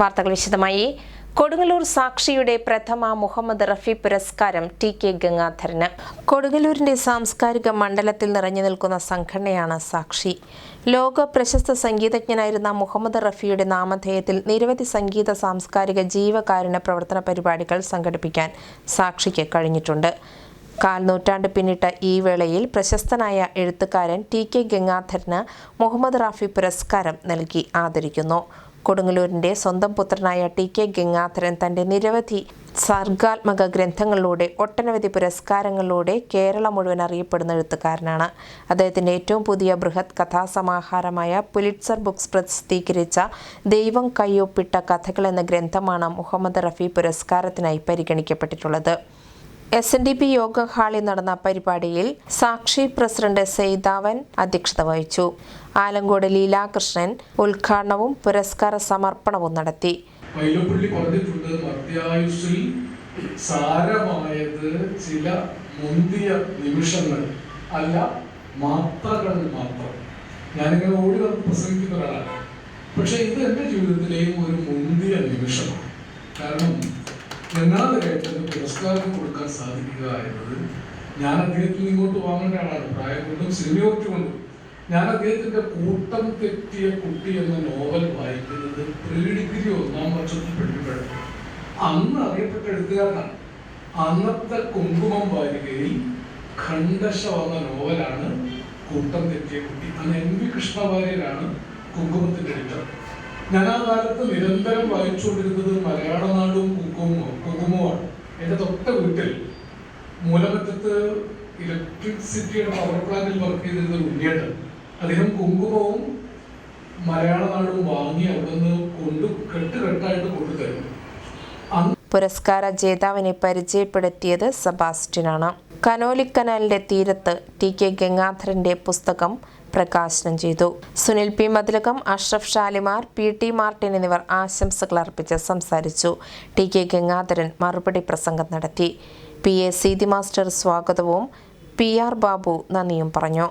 വാർത്തകൾ വിശദമായി. കൊടുങ്ങല്ലൂർ സാക്ഷിയുടെ പ്രഥമ മുഹമ്മദ് റഫി പുരസ്കാരം ടി കെ ഗംഗാധരന്. കൊടുങ്ങല്ലൂരിന്റെ സാംസ്കാരിക മണ്ഡലത്തിൽ നിറഞ്ഞു നിൽക്കുന്ന സംഘടനയാണ് സാക്ഷി. ലോക പ്രശസ്ത സംഗീതജ്ഞനായിരുന്ന മുഹമ്മദ് റഫിയുടെ നാമധേയത്തിൽ നിരവധി സംഗീത സാംസ്കാരിക ജീവകാരുണ്യ പ്രവർത്തന പരിപാടികൾ സംഘടിപ്പിക്കാൻ സാക്ഷിക്ക് കഴിഞ്ഞിട്ടുണ്ട്. കാൽ നൂറ്റാണ്ട് പിന്നിട്ട ഈ വേളയിൽ പ്രശസ്തനായ എഴുത്തുകാരൻ ടി കെ ഗംഗാധരന് മുഹമ്മദ് റാഫി പുരസ്കാരം നൽകി ആദരിക്കുന്നു. കൊടുങ്ങല്ലൂരിന്റെ സ്വന്തം പുത്രനായ ടി കെ ഗംഗാധരൻ തന്റെ നിരവധി സർഗാത്മക ഗ്രന്ഥങ്ങളിലൂടെ ഒട്ടനവധി പുരസ്കാരങ്ങളിലൂടെ കേരളം മുഴുവൻ അറിയപ്പെടുന്ന എഴുത്തുകാരനാണ്. അദ്ദേഹത്തിന്റെ ഏറ്റവും പുതിയ ബൃഹത് കഥാസമാഹാരമായ പുലിറ്റ്സർ ബുക്സ് പ്രസിദ്ധീകരിച്ച ദൈവം കയ്യൊപ്പിട്ട കഥകൾ എന്ന ഗ്രന്ഥമാണ് മുഹമ്മദ് റഫി പുരസ്കാരത്തിനായി പരിഗണിക്കപ്പെട്ടിട്ടുള്ളത്. S N D P Yoga ഹാളിൽ നടന്ന പരിപാടിയിൽ സാക്ഷി പ്രസിഡന്റ് സെയ്താവൻ അധ്യക്ഷത വഹിച്ചു. ആലങ്കോട് ലീലാകൃഷ്ണൻ ഉദ്ഘാടനവും പുരസ്കാര സമർപ്പണവും നടത്തി. പറഞ്ഞിട്ടുണ്ട് മധ്യായുസ്സിൽ സാരമായത് ചില മുന്തിയ നിമിഷങ്ങൾ അല്ല മാത്രകൾ മാത്രം. ഞാനിങ്ങനെ ഓടി വന്ന് പ്രസംഗിക്കുന്ന ഒരാളാണ്. പക്ഷെ ഇത് എന്റെ ജീവിതത്തിലെയും ഒരു മുന്തിയ നിമിഷമാണ്. കാരണം ഗംഗാധരായിട്ട് പുരസ്കാരം കൊടുക്കാൻ സാധിക്കുക എന്നത് ഞാൻ അദ്ദേഹത്തിൽ ഇങ്ങോട്ട് വാങ്ങേണ്ട ആളാണ് പ്രായം കൊണ്ടും സീനിയോറിറ്റി കൊണ്ടും. ഞാൻ അദ്ദേഹത്തിന്റെ കൂട്ടം തെറ്റിയ കുട്ടി എന്ന നോവൽ വായിക്കുന്നത് പ്രീ ഡിഗ്രി ഒന്നാം വർഷത്തിൽ പഠിക്കുമ്പോഴാണ് അന്ന് അറിയപ്പെട്ട എഴുത്തുകാരനാണ്. അന്നത്തെ കുങ്കുമം വാരികയിൽ ഖണ്ഡശ വന്ന നോവലാണ് കൂട്ടം തെറ്റിയ കുട്ടി. അന്ന് എം വി കൃഷ്ണവാര്യരാണ് കുങ്കുമത്തിന്റെ ഞാൻ ആ കാലത്ത് നിരന്തരം വായിച്ചുകൊണ്ടിരുന്നത് ഇലക്ട്രിസിറ്റിയുടെ പവർ പ്ലാന്റിൽ വർക്ക് ചെയ്തിരുന്ന ഒരു ഉണ്ണിയേട്ടൻ അദ്ദേഹം കുങ്കുമവും മലയാള നാടും വാങ്ങി അവിടുന്ന് കൊണ്ട് കെട്ടുകെട്ടായിട്ട് കൊണ്ടുതരുന്നു പുരസ്കാര ജേതാവിനെ പരിചയപ്പെടുത്തിയത് സബാസ്റ്റിനാണ് കനോലിക്കനാലിന്റെ തീരത്ത് ടി കെ ഗംഗാധരന്റെ പുസ്തകം പ്രകാശനം ചെയ്തു. Sunil P Mathilakam Ashraf Shalimar P T Martin എന്നിവർ ആശംസകൾ അർപ്പിച്ച് സംസാരിച്ചു. ടി കെ ഗംഗാധരൻ മറുപടി പ്രസംഗം നടത്തി. പി എ സീതി മാസ്റ്റർ സ്വാഗതവും പി ആർ ബാബു നന്ദിയും പറഞ്ഞു